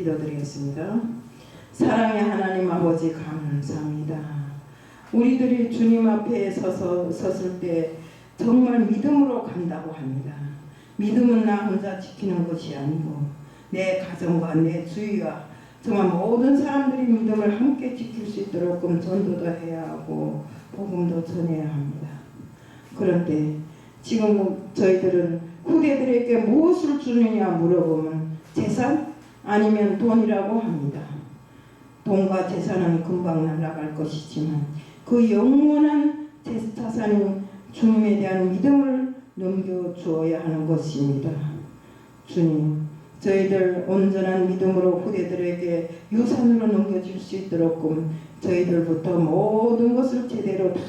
기도드리겠습니다. 사랑의 하나님 아버지 감사합니다. 우리들이 주님 앞에 서서 섰을 때 정말 믿음으로 간다고 합니다. 믿음은 나 혼자 지키는 것이 아니고 내 가정과 내 주위와 정말 모든 사람들이 믿음을 함께 지킬 수 있도록 전도도 해야 하고 복음도 전해야 합니다. 그런데 지금 저희들은 후대들에게 무엇을 주느냐 물어보면 재산 아니면 돈이라고 합니다. 돈과 재산은 금방 날아갈 것이지만 그 영원한 재- 자산인 주님에 대한 믿음을 넘겨주어야 하는 것입니다. 주님, 저희들 온전한 믿음으로 후대들에게 유산으로 넘겨줄 수 있도록 저희들부터 모든 것을 제대로 다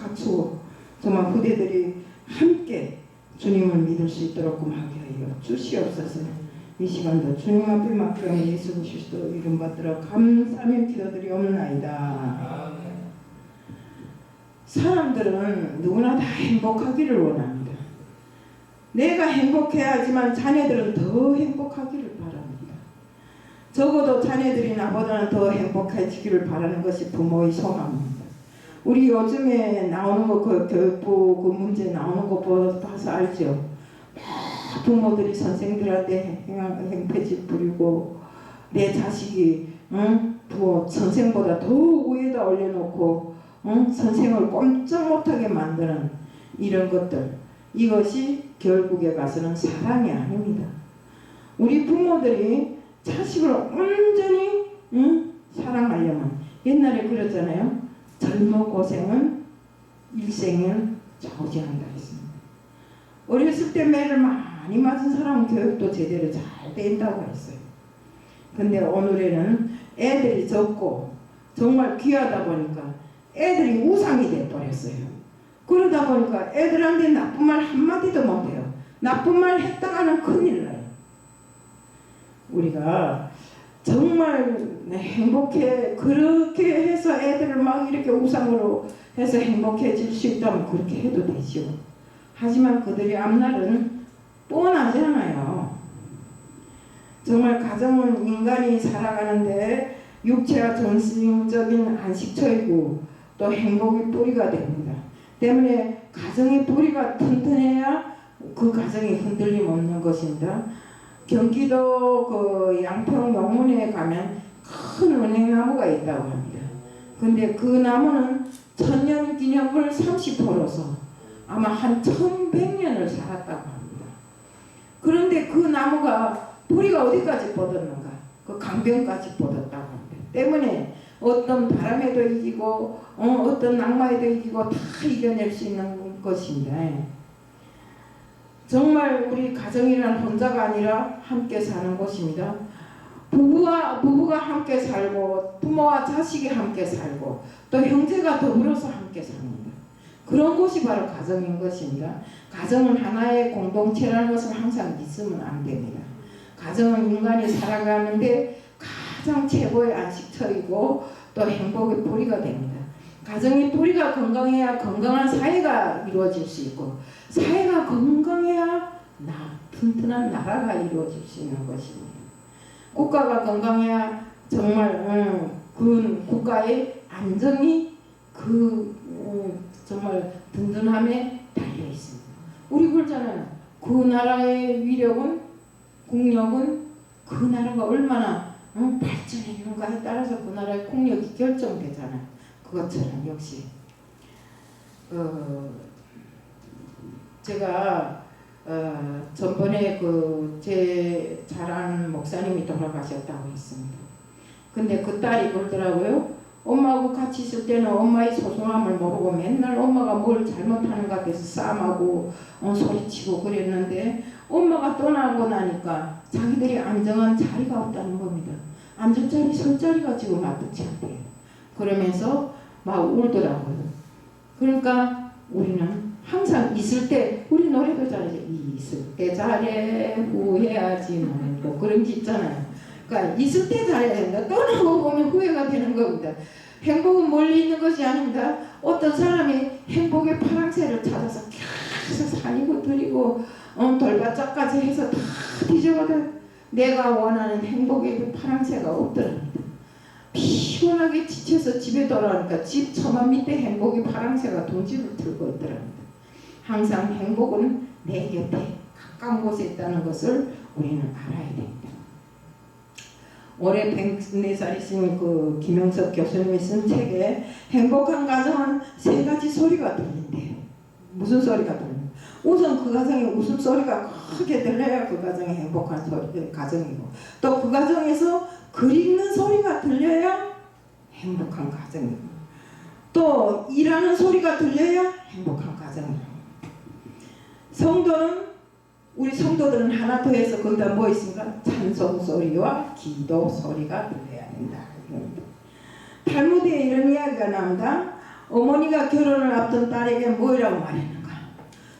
갖추고 정말 후대들이 함께 주님을 믿을 수 있도록 하게 하여 주시옵소서. 이 시간도 주님 앞에 맡겨 예수 그리스도 이름 받들어 감사하며 기도드리옵나이다. 사람들은 누구나 다 행복하기를 원합니다. 내가 행복해야지만 자녀들은 더 행복하기를 바랍니다. 적어도 자녀들이 나보다는 더 행복해지기를 바라는 것이 부모의 소망입니다. 우리 요즘에 나오는 거 그 교육부 그 문제 나오는 거 보- 봐서 알죠. 막 부모들이 선생들한테 행- 행패짓 부리고 내 자식이 응? 부모 선생보다 더 위에다 올려놓고 응? 선생을 꼼짝 못하게 만드는 이런 것들 이것이 결국에 가서는 사랑이 아닙니다. 우리 부모들이 자식을 온전히 응? 사랑하려면 옛날에 그랬잖아요. 젊은 고생은 일생을 저지한다 했습니다. 어렸을 때 매를 많이 맞은 사람은 교육도 제대로 잘 된다고 했어요. 근데 오늘에는 애들이 적고 정말 귀하다 보니까 애들이 우상이 돼버렸어요. 그러다 보니까 애들한테 나쁜 말 한마디도 못해요. 나쁜 말 했다가는 큰일 나요. 우리가 정말 행복해 그렇게 해서 애들을 막 이렇게 우상으로 해서 행복해질 수 있다면 그렇게 해도 되죠. 하지만 그들의 앞날은 뻔하잖아요. 정말 가정은 인간이 살아가는데 육체와 정신적인 안식처이고 또 행복의 뿌리가 됩니다. 때문에 가정의 뿌리가 튼튼해야 그 가정이 흔들림 없는 것입니다. 경기도 그 양평 용문에 가면 큰 은행나무가 있다고 합니다. 근데 그 나무는 천년 기념을 30호로서 아마 한 1100년을 살았다고 합니다. 그런데 그 나무가 뿌리가 어디까지 뻗었는가? 그 강변까지 뻗었다고 합니다. 때문에 어떤 바람에도 이기고 어, 떤 낙마에도 이기고 다 이겨낼 수 있는 것입니다. 정말 우리 가정이란 혼자가 아니라 함께 사는 곳입니다. 부부와 부부가 함께 살고 부모와 자식이 함께 살고 또 형제가 더불어서 함께 삽니다. 그런 곳이 바로 가정인 것입니다. 가정은 하나의 공동체라는 것을 항상 믿으면 안 됩니다. 가정은 인간이 살아가는데 가장 최고의 안식처이고 또 행복의 뿌리가 됩니다. 가정의 뿌리가 건강해야 건강한 사회가 이루어질 수 있고 사회가 건강해야 나 튼튼한 나라가 이루어질 수 있는 것입니다. 국가가 건강해야 정말 음, 그 국가의 안정이 그 음, 정말 든든함에 달려 있습니다. 우리 그러잖아요. 그 나라의 위력은 국력은 그 나라가 얼마나 음, 발전해 있는가에 따라서 그 나라의 국력이 결정되잖아요. 그것처럼 역시 어, 제가 어, 전번에 그 제 잘 아는 목사님이 돌아가셨다고 했습니다. 근데 그 딸이 그러더라고요. 엄마하고 같이 있을 때는 엄마의 소중함을 모르고 맨날 엄마가 뭘 잘못하는 것 같아서 싸움하고 어, 소리치고 그랬는데 엄마가 떠나고 나니까 자기들이 안정한 자리가 없다는 겁니다. 앉을 자리, 설 자리가 지금 마땅치 않대요. 그러면서 막 울더라고요. 그러니까 우리는 항상 있을 때 우리 노래도 잘하죠. 있을 때 잘해 후회하지 말고 그런 게 있잖아요. 그러니까 있을 때 잘해야 된다. 떠나고 보면 후회가 되는 겁니다. 행복은 멀리 있는 것이 아닙니다. 어떤 사람이 행복의 파랑새를 찾아서 계속 사니고 들이고 어, 돌바짝까지 해서 다 뒤져가다 내가 원하는 행복에도 파랑새가 없더랍니다. 피곤하게 지쳐서 집에 돌아오니까 집 처마 밑에 행복이 파랑새가 둥지를 들고 있더랍니다. 항상 행복은 내 곁에 가까운 곳에 있다는 것을 우리는 알아야 됩니다. 올해 104살이신 그 김영석 교수님이 쓴 책에 행복한 가정은 세 가지 소리가 들린대요. 무슨 소리가 들려? 우선 그 가정에 웃음소리가 크게 들려야 그 가정이 행복한 소리, 가정이고 또 그 가정에서 글 읽는 소리가 들려야 행복한 가정이고 또 일하는 소리가 들려야 행복한 가정이고 성도는 우리 성도들은 하나 더해서 거기다 뭐 있습니까? 찬송 소리와 기도 소리가 들려야 된다. 탈무드에 이런 이야기가 나온다. 어머니가 결혼을 앞둔 딸에게 뭐라고 말했는가?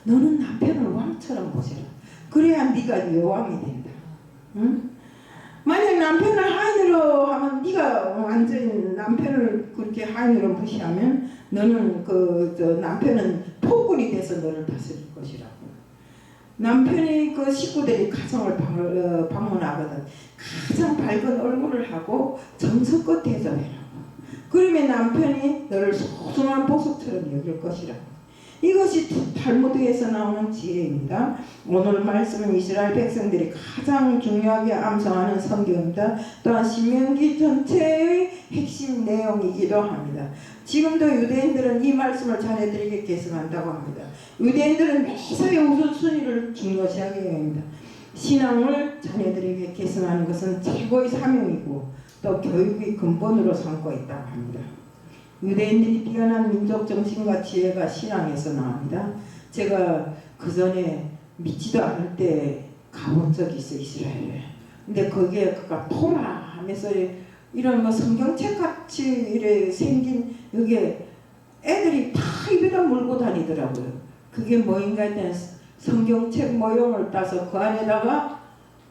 너는 남편을 왕처럼 보시라. 그래야 네가 여왕이 된다. 응? 만약 남편을 하인으로 하면 네가 완전히 남편을 그렇게 하인으로 무시하면 너는 그저 남편은 폭군이 돼서 너를 다스릴 것이라고. 남편이 그 식구들이 가정을 방, 어, 방문하거든 가장 밝은 얼굴을 하고 정성껏 대접해라고. 그러면 남편이 너를 소중한 보석처럼 여길 것이라고. 이것이 탈무드에서 나오는 지혜입니다. 오늘 말씀은 이스라엘 백성들이 가장 중요하게 암송하는 성경입니다. 또한 신명기 전체의 핵심 내용이기도 합니다. 지금도 유대인들은 이 말씀을 자녀들에게 계승한다고 합니다. 유대인들은 매사에 우선순위를 중요시하게 합니다. 신앙을 자녀들에게 계승하는 것은 최고의 사명이고 또 교육의 근본으로 삼고 있다고 합니다. 유대인들이 뛰어난 민족 정신과 지혜가 신앙에서 나옵니다. 제가 그 전에 믿지도 않을 때 가본 적이 있어 이스라엘에. 근데 거기에 그가 토라 하면서 이런 뭐 성경책 같이 이래 생긴 여기에 애들이 다 입에다 물고 다니더라고요. 그게 뭐인가 했더니 성경책 모형을 따서 그 안에다가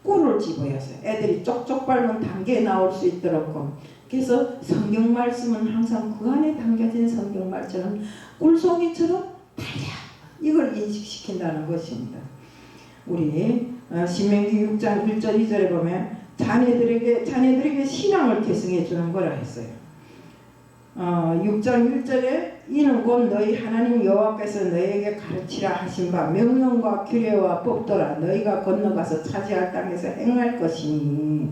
꿀을 집어였어요. 애들이 쪽쪽 밟으면 단계 나올 수 있도록. 그래서 성경 말씀은 항상 그 안에 담겨진 성경 말처럼 꿀송이처럼 달려 이걸 인식시킨다는 것입니다. 우리 어, 신명기 6장 1절 2절에 보면 자녀들에게 자녀들에게 신앙을 계승해 주는 거라 했어요. 어, 6장 1절에 이는 곧 너희 하나님 여호와께서 너희에게 가르치라 하신 바 명령과 규례와 법도라 너희가 건너가서 차지할 땅에서 행할 것이니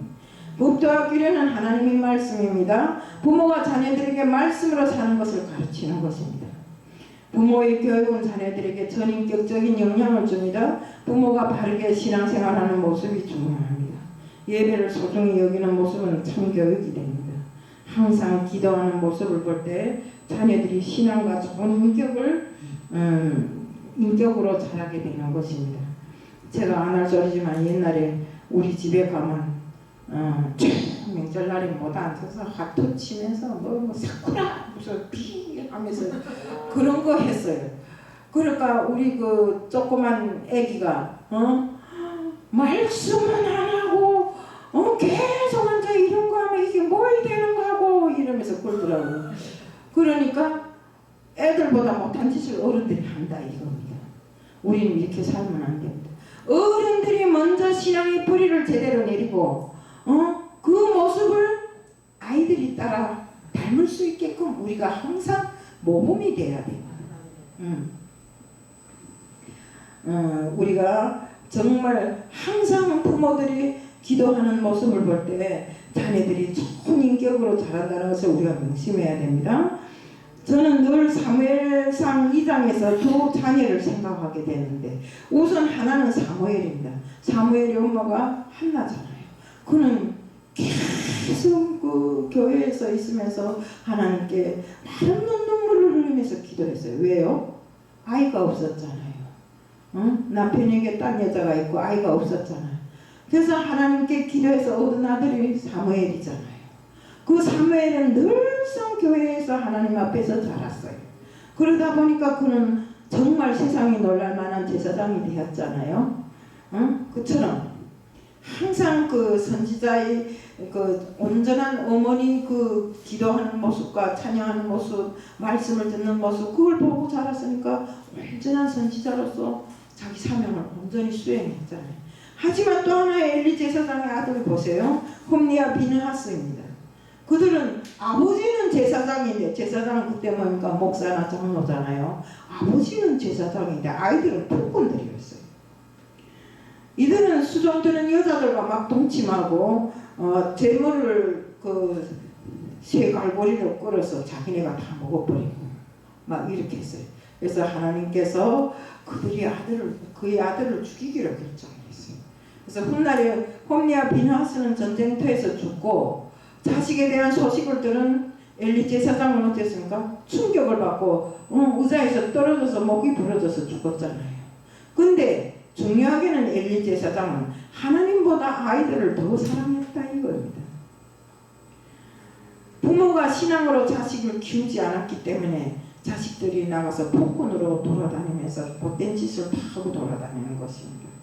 법도와 규례는 하나님의 말씀입니다. 부모가 자녀들에게 말씀으로 사는 것을 가르치는 것입니다. 부모의 교육은 자녀들에게 전인격적인 영향을 줍니다. 부모가 바르게 신앙생활하는 모습이 중요합니다. 예배를 소중히 여기는 모습은 참 교육이 됩니다. 항상 기도하는 모습을 볼 때 자녀들이 신앙과 좋은 인격을 음, 인격으로 자라게 되는 것입니다. 제가 안 할 소리지만 옛날에 우리 집에 가면 어, 명절날에 못 앉아서 하트 치면서 뭐, 뭐 사쿠라 무슨 비 하면서 그런 거 했어요. 그러니까 우리 그 조그만 아기가 어 말씀은 안 하고 어 계속 앉아 이런 거 하면 이게 뭘 되는 거고 이러면서 그러더라고. 그러니까 애들보다 못한 짓을 어른들이 한다 이겁니다. 우리는 이렇게 살면 안 됩니다. 어른들이 먼저 신앙의 뿌리를 제대로 내리고 어? 그 모습을 아이들이 따라 닮을 수 있게끔 우리가 항상 모범이 돼야 돼요. 음. 어, 우리가 정말 항상 부모들이 기도하는 모습을 볼 때 자녀들이 좋은 인격으로 자란다는 것을 우리가 명심해야 됩니다. 저는 늘 사무엘상 2장에서 두 자녀를 생각하게 되는데 우선 하나는 사무엘입니다. 사무엘의 엄마가 한나잖아요. 그는 계속 그 교회에서 있으면서 하나님께 마른 눈물을 흘리면서 기도했어요. 왜요? 아이가 없었잖아요. 응? 남편에게 딴 여자가 있고 아이가 없었잖아요. 그래서 하나님께 기도해서 얻은 아들이 사무엘이잖아요. 그 사무엘은 늘상 교회에서 하나님 앞에서 자랐어요. 그러다 보니까 그는 정말 세상이 놀랄 만한 제사장이 되었잖아요. 응? 그처럼 항상 그 선지자의 그 온전한 어머니 그 기도하는 모습과 찬양하는 모습, 말씀을 듣는 모습 그걸 보고 자랐으니까 온전한 선지자로서 자기 사명을 온전히 수행했잖아요. 하지만 또 하나의 엘리 제사장의 아들 보세요. 홈리아 비느하스입니다. 그들은 아버지는 제사장인데 제사장은 그때 뭐니까 목사나 장로잖아요. 아버지는 제사장인데 아이들은 폭군들이었어요. 이들은 수종 드는 여자들과 막 동침하고 어, 재물을 그 새 갈고리로 끌어서 자기네가 다 먹어버리고 막 이렇게 했어요. 그래서 하나님께서 그들이 아들을 그의 아들을 죽이기로 했어요. 그래서 훗날에 홈리아 비나스는 전쟁터에서 죽고 자식에 대한 소식을 들은 엘리 제사장은 어땠습니까? 충격을 받고 어, 의자에서 떨어져서 목이 부러져서 죽었잖아요. 근데 중요하게는 엘리 제사장은 하나님보다 아이들을 더 사랑했다 이겁니다. 부모가 신앙으로 자식을 키우지 않았기 때문에 자식들이 나가서 폭군으로 돌아다니면서 못된 짓을 다 하고 돌아다니는 것입니다.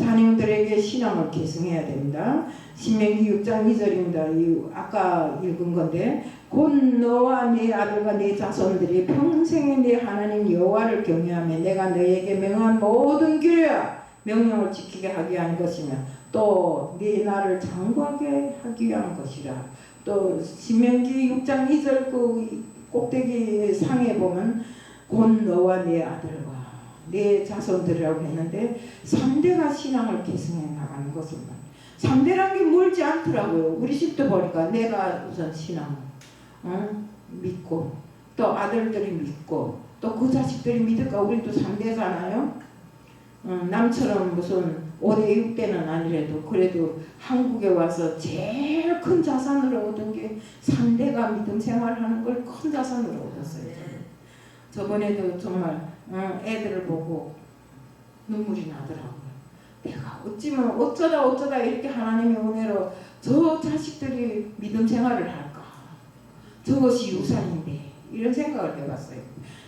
자녀들에게 신앙을 계승해야 됩니다. 신명기 6장 2절입니다. 이 아까 읽은 건데 곧 너와 네 아들과 네 자손들이 평생에 네 하나님 여호와를 경외하며 내가 너에게 명한 모든 규례와 명령을 지키게 하기 위한 것이며 또 네 나를 장구하게 하기 위한 것이라. 또 신명기 6장 2절 그 꼭대기 상에 보면 곧 너와 네 아들과 내 자손들이라고 했는데 3대가 신앙을 계승해 나가는 것입니다. 3대란 게 멀지 않더라고요. 우리 집도 보니까 내가 우선 신앙 어? 믿고 또 아들들이 믿고 또 그 자식들이 믿을까 우리도 3대잖아요. 어, 남처럼 무슨 5대 6대는 아니래도 그래도 한국에 와서 제일 큰 자산으로 얻은 게 3대가 믿음 생활하는 걸 큰 자산으로 얻었어요. 저번에도 정말 어, 애들을 보고 눈물이 나더라고요. 내가 어찌면 어쩌다 어쩌다 이렇게 하나님의 은혜로 저 자식들이 믿음 생활을 할까? 저것이 유산인데 이런 생각을 해봤어요.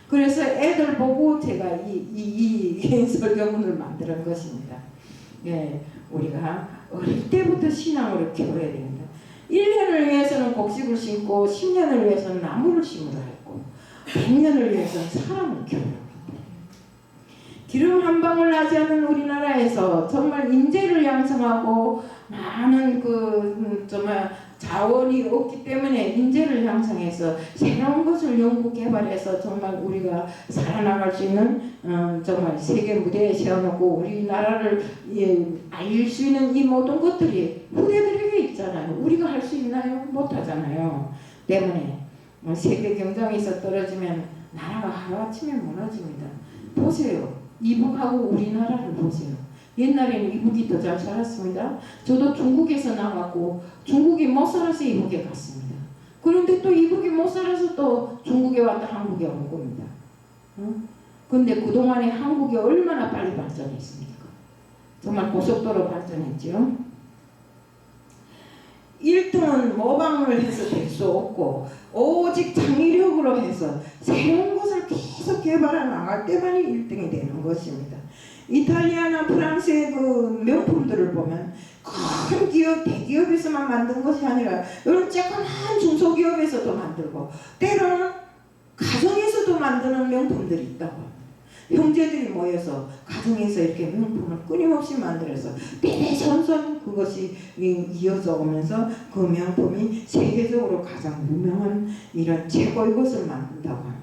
그래서 애들 보고 제가 이, 이, 이 설교문을 만드는 것입니다. 예, 우리가 어릴 때부터 신앙으로 키워야 됩니다. 1년을 위해서는 곡식을 심고 10년을 위해서는 나무를 심으라 했고 100년을 위해서는 사람을 키우라 기름 한 방울 나지 않는 우리나라에서 정말 인재를 양성하고 많은 그 음, 정말 자원이 없기 때문에 인재를 양성해서 새로운 것을 연구 개발해서 정말 우리가 살아나갈 수 있는 어, 정말 세계 무대에 세워놓고 우리나라를 예, 알릴 수 있는 이 모든 것들이 후대들에게 있잖아요. 우리가 할 수 있나요? 못하잖아요. 때문에 어, 세계 경쟁에서 떨어지면 나라가 하루아침에 무너집니다. 보세요. 이북하고 우리나라를 보세요. 옛날에는 이북이 더 잘 살았습니다. 저도 중국에서 나갔고 중국이 못 살아서 이북에 갔습니다. 그런데 또 이북이 못 살아서 또 중국에 왔다 한국에 온 겁니다. 어? 근데 그동안에 한국이 얼마나 빨리 발전했습니까? 정말 고속도로 발전했죠. 1등은 모방을 해서 될 수 없고 오직 창의력으로 해서 새로운 것을 계속 개발해 나갈 때만이 1등이 되는 것입니다. 이탈리아나 프랑스의 그 명품들을 보면 큰 기업, 대기업에서만 만든 것이 아니라 이런 조그만 중소기업에서도 만들고 때로는 가정에서도 만드는 명품들이 있다고 형제들이 모여서 가정에서 이렇게 명품을 끊임없이 만들어서 대대손손 그것이 이- 이어져 오면서 그 명품이 세계적으로 가장 유명한 이런 최고의 것을 만든다고 합니다.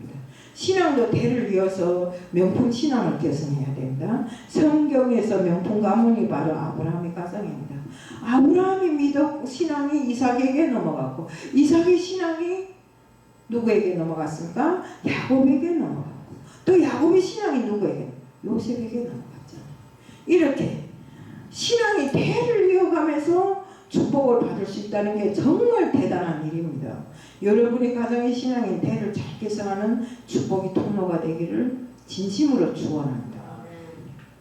신앙도 대를 이어서 명품 신앙을 계승해야 된다. 성경에서 명품 가문이 바로 아브라함의 가정입니다. 아브라함이 믿어 신앙이 이삭에게 넘어갔고 이삭의 신앙이 누구에게 넘어갔습니까? 야곱에게 넘어갔고 또 야곱의 신앙이 누구에게? 요셉에게 넘어갔잖아요. 이렇게 신앙이 대를 이어가면서 축복을 받을 수 있다는 게 정말 대단한 일입니다. 여러분의 가정의 신앙이 대를 잘 개성하는 축복의 통로가 되기를 진심으로 축원합니다.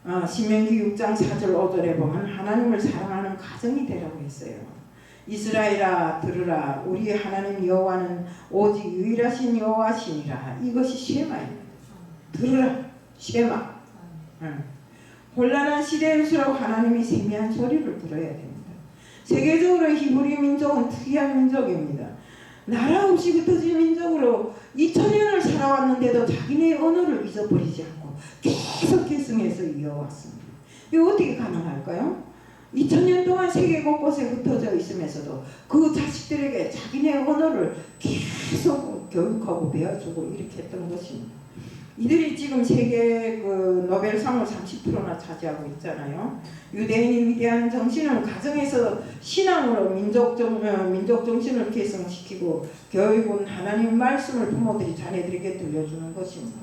아, 신명기 6장 4절 5절에 보면 하나님을 사랑하는 가정이 되라고 했어요. 이스라엘아 들으라 우리 하나님 여호와는 오직 유일하신 여호와시니라 이것이 쉐마입니다. 들으라 쉐마. 응. 곤란한 시대일수록 하나님이 세미한 소리를 들어야 됩니다. 세계적으로 히브리 민족은 특이한 민족입니다. 나라 없이 흩어진 민족으로 2000년을 살아왔는데도 자기네 언어를 잊어버리지 않고 계속 계승해서 이어왔습니다. 이거 어떻게 가능할까요? 2000년 동안 세계 곳곳에 흩어져 있으면서도 그 자식들에게 자기네 언어를 계속 교육하고 배워주고 이렇게 했던 것입니다. 이들이 지금 세계 그 노벨상을 30%나 차지하고 있잖아요. 유대인의 위대한 정신은 가정에서 신앙으로 민족 정 어, 민족 정신을 계승시키고 교육은 하나님 말씀을 부모들이 자녀들에게 들려주는 것입니다.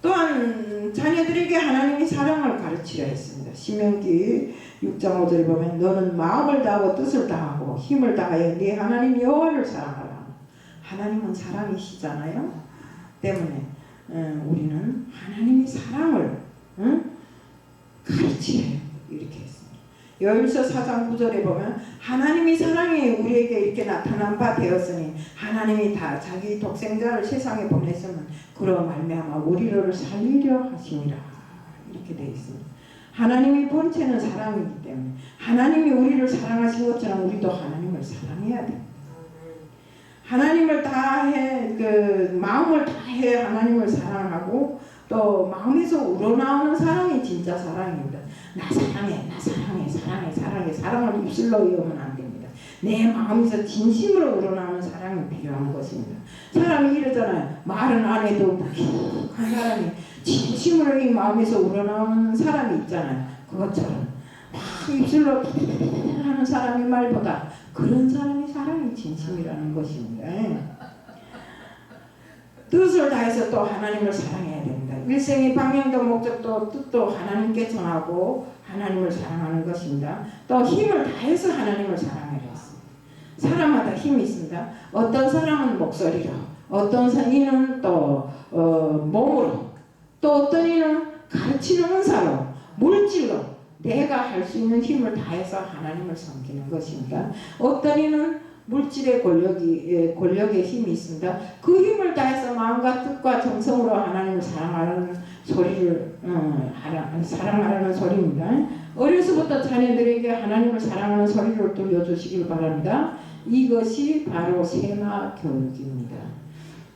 또한 자녀들에게 하나님의 사랑을 가르치려 했습니다. 신명기 6장 5절에 보면 너는 마음을 다하고 뜻을 다하고 힘을 다하여 네 하나님 여호와를 사랑하라. 하나님은 사랑이시잖아요. 때문에 어, 우리는 하나님의 사랑을 응? 가르치래요. 이렇게 했습니다. 여일서 4장 9절에 보면 하나님의 사랑이 우리에게 이렇게 나타난 바 되었으니 하나님이 다 자기 독생자를 세상에 보냈으면 그로 말미암아 우리를 살리려 하심이라 이렇게 되어 있습니다. 하나님의 본체는 사랑이기 때문에 하나님이 우리를 사랑하신 것처럼 우리도 하나님을 사랑해야 돼. 하나님을 다해 그 마음을 다해 하나님을 사랑하고 또 마음에서 우러나오는 사랑이 진짜 사랑입니다. 나 사랑해, 나 사랑해, 사랑해, 사랑해, 사랑을 입술로 이으면 안 됩니다. 내 마음에서 진심으로 우러나오는 사랑이 필요한 것입니다. 사람이 이러잖아요. 말은 안 해도 묵묵한 사람이 진심으로 이 마음에서 우러나오는 사람이 있잖아요. 그것처럼 막 입술로 하는 사람의 말보다 그런 사람이 사랑이 진심이라는 것입니다. 뜻을 다해서 또 하나님을 사랑해야 됩니다. 일생의 방향도 목적도 뜻도 하나님께 정하고 하나님을 사랑하는 것입니다. 또 힘을 다해서 하나님을 사랑해야 했습니다. 사람마다 힘이 있습니다. 어떤 사람은 목소리로, 어떤 이는 또 어, 몸으로, 또 어떤 이는 가르치는 은사로, 물질로 내가 할 수 있는 힘을 다해서 하나님을 섬기는 것입니다. 어떤 이는 물질의 권력이 예, 권력의 힘이 있습니다. 그 힘을 다해서 마음과 뜻과 정성으로 하나님을 사랑하는 소리를 어, 하라, 사랑하라는 소리입니다. 어려서부터 자녀들에게 하나님을 사랑하는 소리를 들려주시길 바랍니다. 이것이 바로 세마 교육입니다.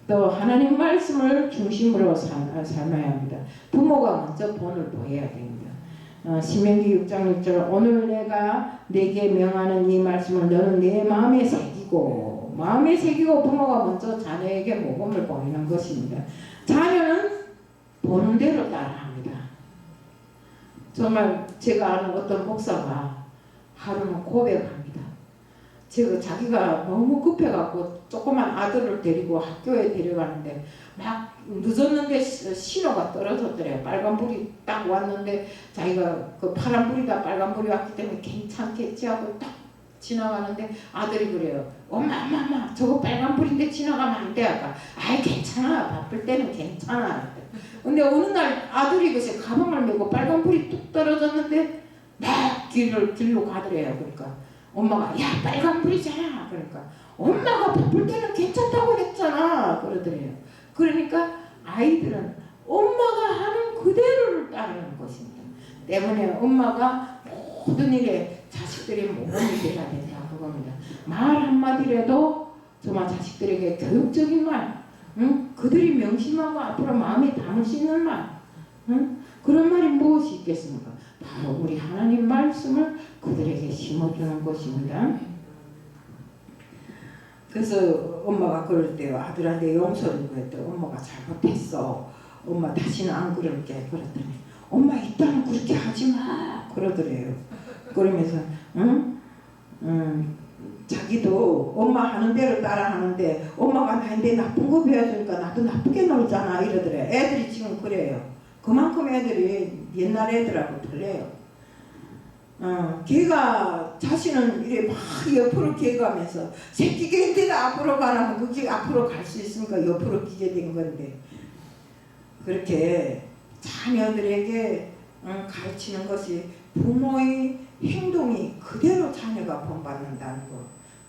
또 하나님 말씀을 중심으로 살, 삶아야 합니다. 부모가 먼저 본을 보여야 됩니다. 어, 신명기 6장 6절 오늘 내가 내게 명하는 이 말씀을 너는 내 마음에 새기고 마음에 새기고 부모가 먼저 자녀에게 모범을 보이는 것입니다. 자녀는 보는 대로 따라합니다. 정말 제가 아는 어떤 목사가 하루는 고백합니다. 제가 자기가 너무 급해갖고 조그만 아들을 데리고 학교에 데려가는데 막 늦었는데 시- 신호가 떨어졌더래요. 빨간불이 딱 왔는데 자기가 그 파란불이다 빨간불이 왔기 때문에 괜찮겠지 하고 딱 지나가는데 아들이 그래요. 엄마 엄마 엄마 저거 빨간불인데 지나가면 안 돼. 아까 아이 괜찮아 바쁠 때는 괜찮아. 근데 어느 날 아들이 글쎄 가방을 메고 빨간불이 뚝 떨어졌는데 막 길을 길로 가더래요. 그러니까 엄마가 야 빨간불이잖아. 그러니까 엄마가 바쁠 때는 괜찮다고 했잖아. 그러더래요. 그러니까 아이들은 엄마가 하는 그대로를 따르는 것입니다. 때문에 엄마가 모든 일에 자식들이 모범이 되어야 된다 그겁니다. 말 한마디라도 정말 자식들에게 교육적인 말, 응? 그들이 명심하고 앞으로 마음에 담을 수 있는 말, 응? 그런 말이 무엇이 있겠습니까? 바로 우리 하나님 말씀을 그들에게 심어주는 것입니다. 그래서 엄마가 그럴 때 아들한테 용서를 구했더니 엄마가 잘못했어. 엄마 다시는 안 그럴게. 그랬더니 엄마 이따는 그렇게 하지 마. 그러더래요. 그러면서 응? 응. 자기도 엄마 하는 대로 따라 하는데 엄마가 나한테 나쁜 거 배워주니까 나도 나쁘게 놀잖아 이러더래. 애들이 지금 그래요. 그만큼 애들이 옛날 애들하고 틀려요. 어, 걔가 자신은 이래 막 옆으로 기어가면서 새끼 개인데 앞으로 가라면 그게 앞으로 갈 수 있으니까 옆으로 기게 된 건데 그렇게 자녀들에게 어, 가르치는 것이 부모의 행동이 그대로 자녀가 본받는다는 것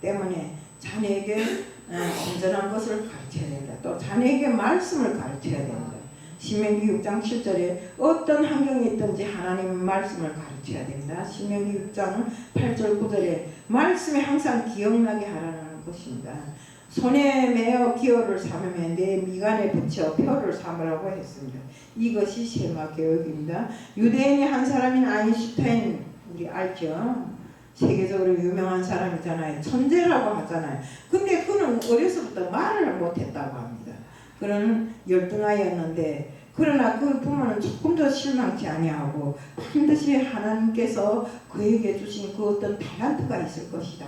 때문에 자녀에게 어, 온전한 것을 가르쳐야 된다. 또 자녀에게 말씀을 가르쳐야 된다. 신명기 6장 7절에 어떤 환경에 있든지 하나님 말씀을 가르쳐야 된다. 신명기 6장 8절 9절에 말씀에 항상 기억나게 하라는 것입니다. 손에 매어 기호를 삼으면 내 미간에 붙여 표를 삼으라고 했습니다. 이것이 세마 교육입니다. 유대인이 한 사람인 아인슈타인 우리 알죠? 세계적으로 유명한 사람이잖아요. 천재라고 하잖아요. 근데 그는 어려서부터 말을 못했다고 합니다. 그는 열등아이였는데 그러나 그 부모는 조금도 실망치 아니하고 반드시 하나님께서 그에게 주신 그 어떤 탤런트가 있을 것이다.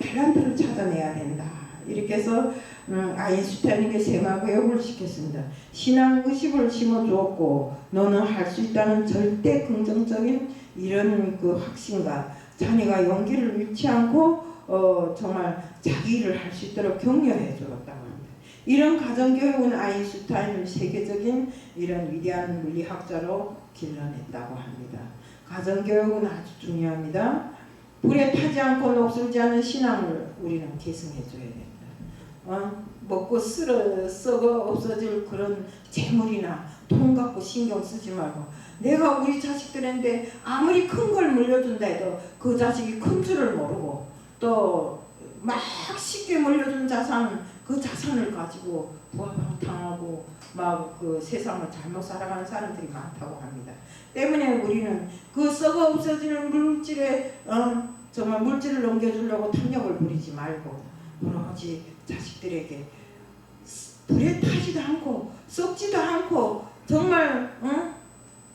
탤런트를 찾아내야 된다. 이렇게 해서 음, 아인슈타인에게 세마교육을 시켰습니다. 신앙 의식을 심어주었고 너는 할 수 있다는 절대 긍정적인 이런 그 확신과 자녀가 용기를 잃지 않고 어, 정말 자기 일을 할수 있도록 격려해 주었다고. 이런 가정교육은 아인슈타인을 세계적인 이런 위대한 물리학자로 길러냈다고 합니다. 가정교육은 아주 중요합니다. 불에 타지 않고 녹슬지 않는 신앙을 우리는 계승해 줘야 됩니다. 어? 먹고 쓸어 썩어 없어질 그런 재물이나 돈 갖고 신경 쓰지 말고 내가 우리 자식들한테 아무리 큰 걸 물려준다 해도 그 자식이 큰 줄을 모르고 또 막 쉽게 물려준 자산 그 자산을 가지고 부하방탕하고 막 그 세상을 잘못 살아가는 사람들이 많다고 합니다. 때문에 우리는 그 썩어 없어지는 물질에 어, 정말 물질을 넘겨주려고 탐욕을 부리지 말고 오로지 자식들에게 불에 타지도 않고 썩지도 않고 정말 어?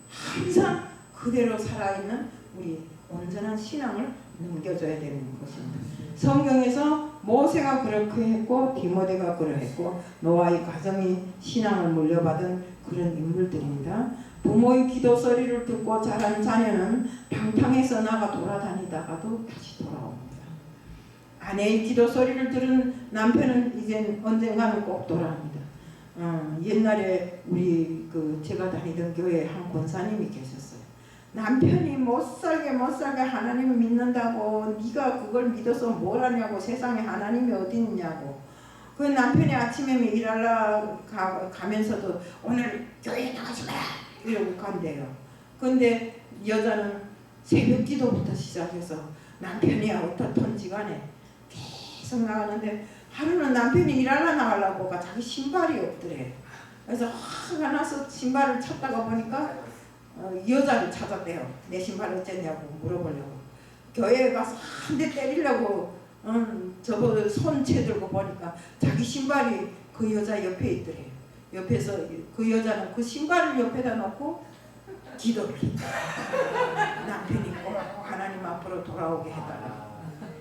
항상 그대로 살아있는 우리 온전한 신앙을 넘겨줘야 되는 것입니다. 성경에서 모세가 그렇게 했고 디모데가 그러했고 노아의 가정이 신앙을 물려받은 그런 인물들입니다. 부모의 기도 소리를 듣고 자란 자녀는 방탕에서 나가 돌아다니다가도 다시 돌아옵니다. 아내의 기도 소리를 들은 남편은 이제 언젠가는 꼭 돌아옵니다. 어, 옛날에 우리 그 제가 다니던 교회에 한 권사님이 계셨어요. 남편이 못 살게 못 살게 하나님을 믿는다고 네가 그걸 믿어서 뭘 하냐고 세상에 하나님이 어디 있냐고 그 남편이 아침에 일하러 가, 가면서도 오늘 교회 나가지 마라 이러고 간대요. 근데 여자는 새벽 기도부터 시작해서 남편이 어떻든지 간에 계속 나가는데 하루는 남편이 일하러 나가려고가 자기 신발이 없더래. 그래서 화가 나서 신발을 찾다가 보니까 어, 이 여자를 찾았대요. 내 신발 어쨌냐고 물어보려고. 교회에 가서 한 대 때리려고 음, 저거 손 채 들고 보니까 자기 신발이 그 여자 옆에 있더래요. 옆에서 그 여자는 그 신발을 옆에다 놓고 기도를. 남편이 꼭 하나님 앞으로 돌아오게 해달라.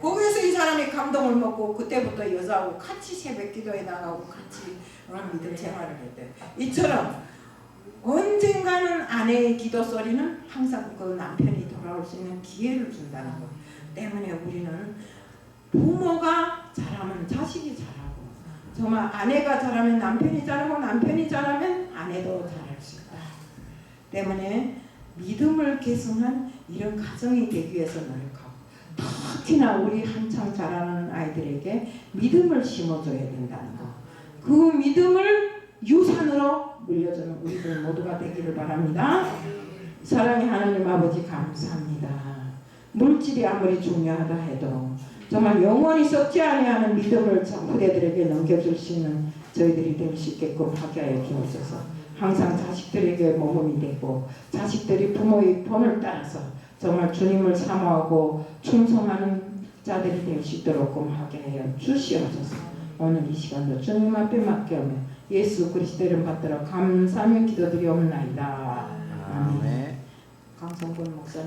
거기에서 이 사람이 감동을 먹고 그때부터 여자하고 같이 새벽 기도에 나가고 같이 어, 믿음 생활을 했대. 이처럼 언젠가는 아내의 기도 소리는 항상 그 남편이 돌아올 수 있는 기회를 준다는 것 때문에 우리는 부모가 잘하면 자식이 잘하고 정말 아내가 잘하면 남편이 잘하고 남편이 잘하면 아내도 잘할 수 있다. 때문에 믿음을 계승한 이런 가정이 되기 위해서 노력하고 특히나 우리 한창 자라는 아이들에게 믿음을 심어줘야 된다는 것. 그 믿음을 유산으로 물려주는 우리들 모두가 되기를 바랍니다. 사랑의 하나님 아버지 감사합니다. 물질이 아무리 중요하다 해도 정말 영원히 썩지 아니하는 믿음을 참 후대들에게 넘겨줄 수 있는 저희들이 될 수 있게끔 하여 주옵소서. 항상 자식들에게 모범이 되고 자식들이 부모의 본을 따라서 정말 주님을 사모하고 충성하는 자들이 될 수 있도록 하게 주시옵소서. 오늘 이 시간도 주님 앞에 맡겨오며 예수 그리스도 이름 받들어 감사하며 기도드리옵나이다. 아멘. 강성근 목사님.